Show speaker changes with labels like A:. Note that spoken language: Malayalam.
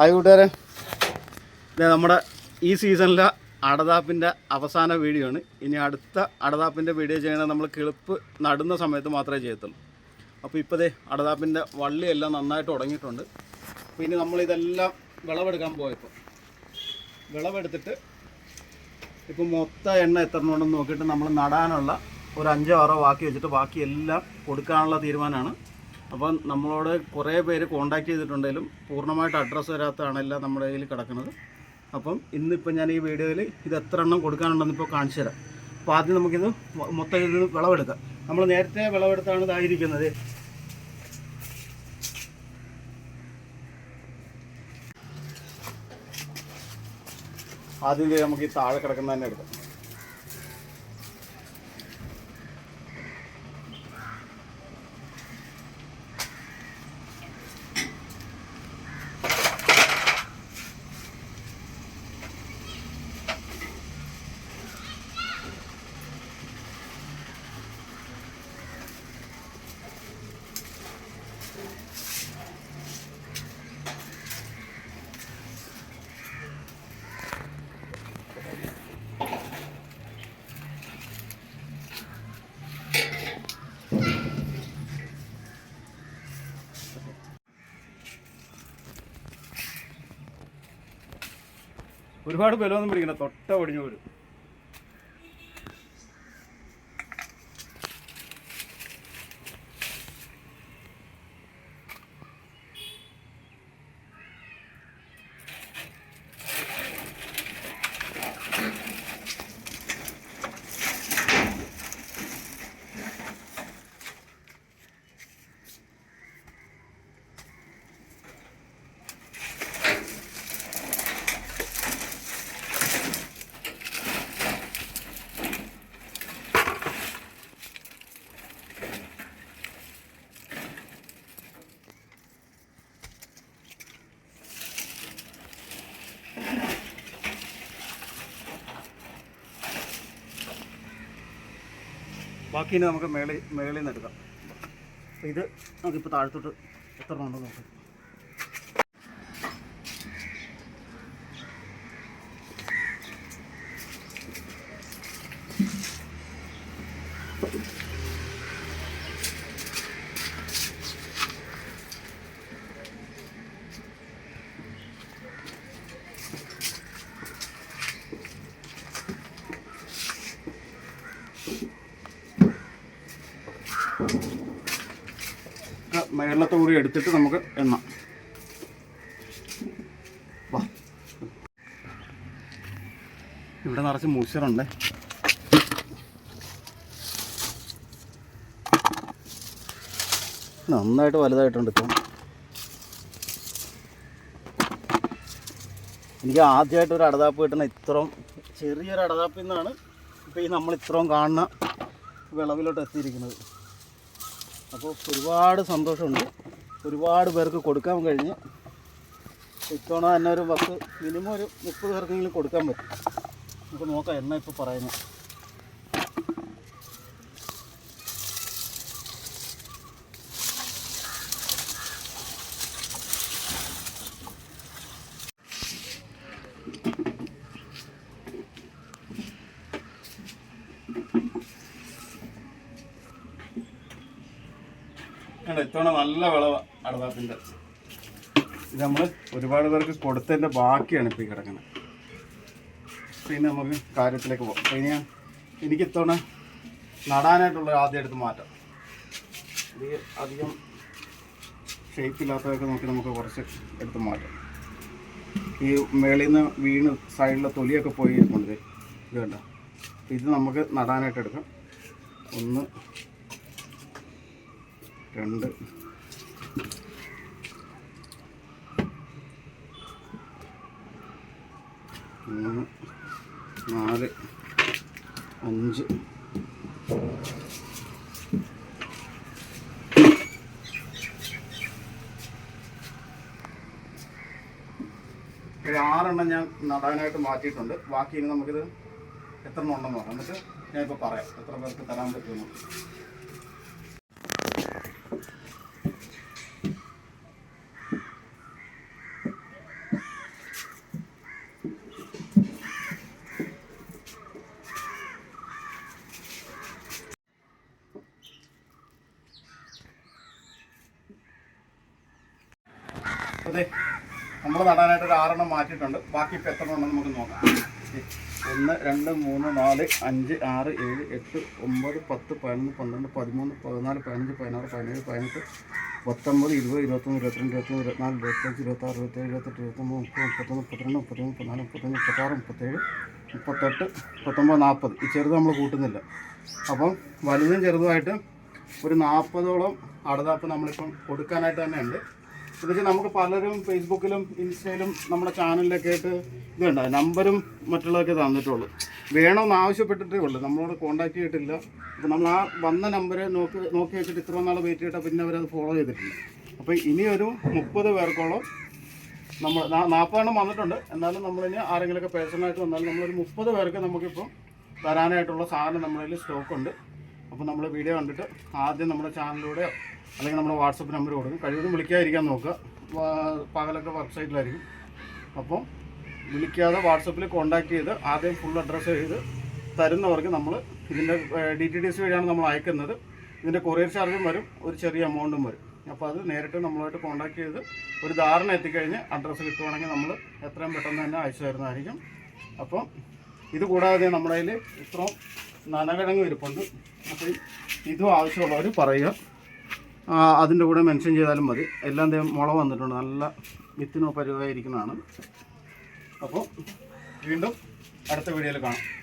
A: ഹായ് കൂട്ടുകാരെ നമ്മുടെ ഈ സീസണിലെ അടതാപ്പിൻ്റെ അവസാന വീഡിയോ ആണ് ഇനി അടുത്ത അടതാപ്പിൻ്റെ വീഡിയോ ചെയ്യണത് നമ്മൾ കിളിപ്പ് നടുന്ന സമയത്ത് മാത്രമേ ചെയ്യത്തുള്ളൂ അപ്പോൾ ഇപ്പോഴേ അടതാപ്പിൻ്റെ വള്ളിയെല്ലാം നന്നായിട്ട് ഉടങ്ങിയിട്ടുണ്ട് അപ്പോൾ ഇനി നമ്മളിതെല്ലാം വിളവെടുക്കാൻ പോയപ്പോൾ വിളവെടുത്തിട്ട് ഇപ്പോൾ മൊത്തം എണ്ണ എത്ര ഉണ്ടെന്ന് നോക്കിയിട്ട് നമ്മൾ നടാനുള്ള ഒരു അഞ്ചോ ആറോ ബാക്കി വെച്ചിട്ട് ബാക്കി എല്ലാം കൊടുക്കാനുള്ള തീരുമാനമാണ് അപ്പം നമ്മളോട് കുറേ പേര് കോണ്ടാക്ട് ചെയ്തിട്ടുണ്ടെങ്കിലും പൂർണ്ണമായിട്ട് അഡ്രസ്സ് വരാത്തതാണല്ല നമ്മുടെ കയ്യിൽ കിടക്കുന്നത് അപ്പം ഇന്നിപ്പോൾ ഞാൻ ഈ വീഡിയോയിൽ ഇത് എത്ര എണ്ണം കൊടുക്കാനുണ്ടെന്ന് ഇപ്പോൾ കാണിച്ചു തരാം അപ്പോൾ ആദ്യം നമുക്കിത് മൊത്തം ഇത് വിളവെടുക്കാം നമ്മൾ നേരത്തെ വിളവെടുത്താണ് ഇതായിരിക്കുന്നത് ആദ്യം നമുക്ക് ഈ താഴെ കിടക്കുന്ന തന്നെ എടുക്കാം ഒരുപാട് ബലമൊന്നും പിടിക്കണം തൊട്ട പൊടിഞ്ഞു പോലും ബാക്കി നമുക്ക് മേളിൽ മേളിൽ നിന്ന് എടുക്കാം അപ്പോൾ ഇത് നമുക്കിപ്പോൾ താഴത്തോട്ട് എത്ര ഉണ്ടോ നോക്കാം മേളത്തെ കൂടി എടുത്തിട്ട് നമുക്ക് എണ്ണ വാ ഇവിടെ നിറച്ച് മുഷറുണ്ടേ നന്നായിട്ട് വലുതായിട്ടുണ്ട് ഇപ്പം എനിക്ക് ആദ്യമായിട്ട് ഒരു അടതാപ്പ് കിട്ടുന്ന ഇത്രയും ചെറിയൊരു അടതാപ്പിൽ നിന്നാണ് ഇപ്പോൾ ഈ നമ്മൾ ഇത്രയും കാണുന്ന വിളവിലോട്ട് എത്തിയിരിക്കുന്നത് അപ്പോൾ ഒരുപാട് സന്തോഷമുണ്ട് ഒരുപാട് പേർക്ക് കൊടുക്കാൻ കഴിഞ്ഞ് ഇത്തവണ തന്നെ ഒരു പത്ത് മിനിമം ഒരു മുപ്പത് പേർക്കെങ്കിലും കൊടുക്കാൻ പറ്റും നമുക്ക് നോക്കാം എന്നാ ഇപ്പോൾ പറയുന്നത് Thank you. കണ്ട ഇത്തവണ നല്ല വിളവ് അടവാത്തിന്റെ ഇത് നമ്മൾ ഒരുപാട് പേർക്ക് കൊടുത്തതിന്റെ ബാക്കിയാണ് ഇപ്പൊ കിടക്കുന്നത് പിന്നെ നമുക്ക് കാര്യത്തിലേക്ക് പോകാം ഇനി ഞാൻ എനിക്ക് ഇത്തവണ നടാനായിട്ടുള്ള ആദ്യം എടുത്ത് മാറ്റാം ഇത് അധികം ഷേപ്പില്ലാത്തതൊക്കെ നോക്കി നമുക്ക് കുറച്ച് എടുത്ത് മാറ്റാം ഈ മേളിൽ നിന്ന് വീണ് സൈഡിലെ തൊലിയൊക്കെ പോയി കൊണ്ടുവരും ഇത് കണ്ട ഇത് നമുക്ക് നടാനായിട്ട് എടുക്കാം ഒന്ന് രണ്ട് മൂന്ന് നാല് അഞ്ച് ഒരു ആറെണ്ണം ഞാൻ നടാനായിട്ട് മാറ്റിയിട്ടുണ്ട് ബാക്കി ഇനി നമുക്കിത് എത്ര എണ്ണം ഉണ്ടെന്ന് പറഞ്ഞിട്ട് ഞാൻ ഞാനിപ്പോൾ പറയാം എത്ര പേർക്ക് തരാൻ പറ്റുമെന്ന് അതെ നമ്മൾ നടാനായിട്ട് ഒരു ആറെണ്ണം മാറ്റിയിട്ടുണ്ട് ബാക്കി ഇപ്പം എത്ര എണ്ണം നമുക്ക് നോക്കാം ഒന്ന് രണ്ട് മൂന്ന് നാല് അഞ്ച് ആറ് ഏഴ് എട്ട് ഒമ്പത് പത്ത് പതിനൊന്ന് പന്ത്രണ്ട് പതിമൂന്ന് പതിനാല് പതിനഞ്ച് പതിനാറ് പതിനേഴ് പതിനെട്ട് പത്തൊമ്പത് ഇരുപത് ഇരുപത്തൊന്ന് ഇരുപത്തിരണ്ട് ഇരുപത്തൊന്ന് ഇരുപത്തിനാല് ഇരുപത്തഞ്ച് ഇരുപത്താറ് ഇരുപത്തേഴ് ഇരുപത്തെട്ട് ഇരുപത്തൊമ്പത് മുപ്പത് മുപ്പത്തൊന്ന് മുപ്പത്തിരണ്ട് മുപ്പത്തിമൂന്ന് മുപ്പത്തിനാല് മുപ്പത്തഞ്ച് മുപ്പത്താറ് മുപ്പത്തേഴ് മുപ്പത്തെട്ട് മുപ്പത്തൊമ്പത് നാൽപ്പത് ഈ ചെറുത് നമ്മൾ കൂട്ടുന്നില്ല അപ്പം വലുതും ചെറുതുമായിട്ട് ഒരു നാൽപ്പതോളം അടതാപ്പ് നമ്മളിപ്പം കൊടുക്കാനായിട്ട് തന്നെ ഉണ്ട് എന്നുവെച്ചാൽ നമുക്ക് പലരും ഫേസ്ബുക്കിലും ഇൻസ്റ്റയിലും നമ്മുടെ ചാനലിലൊക്കെ ആയിട്ട് ഇതുണ്ട് നമ്പരും മറ്റുള്ളതൊക്കെ തന്നിട്ടുള്ളൂ വേണമെന്ന് ആവശ്യപ്പെട്ടിട്ടേ ഉള്ളൂ നമ്മളോട് കോൺടാക്ട് ചെയ്തിട്ടില്ല അപ്പോൾ നമ്മൾ ആ വന്ന നമ്പർ നോക്കി നോക്കി വെച്ചിട്ട് ഇത്ര നാൾ വെയിറ്റ് ചെയ്തിട്ട് പിന്നെ അവരത് ഫോളോ ചെയ്തിട്ടില്ല അപ്പോൾ ഇനിയൊരു മുപ്പത് പേർക്കോളം നമ്മൾ നാൽപ്പതെണ്ണം വന്നിട്ടുണ്ട് എന്നാലും നമ്മളിന് ആരെങ്കിലുമൊക്കെ പേഴ്സണലായിട്ട് വന്നാലും നമ്മളൊരു മുപ്പത് പേർക്ക് നമുക്കിപ്പോൾ തരാനായിട്ടുള്ള സാധനം നമ്മളതിൽ സ്റ്റോക്ക് ഉണ്ട് അപ്പോൾ നമ്മൾ വീഡിയോ കണ്ടിട്ട് ആദ്യം നമ്മുടെ ചാനലിലൂടെയോ അല്ലെങ്കിൽ നമ്മുടെ വാട്സപ്പ് നമ്പർ കൊടുക്കും കഴിവതും വിളിക്കാതിരിക്കാൻ നോക്കുക പകലൊക്കെ വെബ്സൈറ്റിലായിരിക്കും അപ്പം വിളിക്കാതെ വാട്സപ്പിൽ കോൺടാക്ട് ചെയ്ത് ആദ്യം ഫുൾ അഡ്രസ്സ് ചെയ്ത് തരുന്നവർക്ക് നമ്മൾ ഇതിൻ്റെ ഡി ടി ഡി സി വഴിയാണ് നമ്മൾ അയക്കുന്നത് ഇതിൻ്റെ കൊറിയർ ചാർജും വരും ഒരു ചെറിയ എമൗണ്ടും വരും അപ്പോൾ അത് നേരിട്ട് നമ്മളുമായിട്ട് കോൺടാക്ട് ചെയ്ത് ഒരു ധാരണ എത്തിക്കഴിഞ്ഞ് അഡ്രസ്സ് കിട്ടുവാണെങ്കിൽ നമ്മൾ എത്രയും പെട്ടെന്ന് തന്നെ അയച്ചു തരുന്നതായിരിക്കും അപ്പം ഇത് കൂടാതെ നമ്മുടെ കയ്യിൽ ഇത്രയും നനകിഴങ്ങും വരുപ്പുണ്ട് അപ്പം ഇതും ആവശ്യമുള്ളവർ പറയുക അതിൻ്റെ കൂടെ മെൻഷൻ ചെയ്താലും മതി എല്ലാം മുള വന്നിട്ടുണ്ട് നല്ല വിത്തിനോ പരുവായിരിക്കുന്നതാണ് അപ്പോൾ വീണ്ടും അടുത്ത വീഡിയോയിൽ കാണാം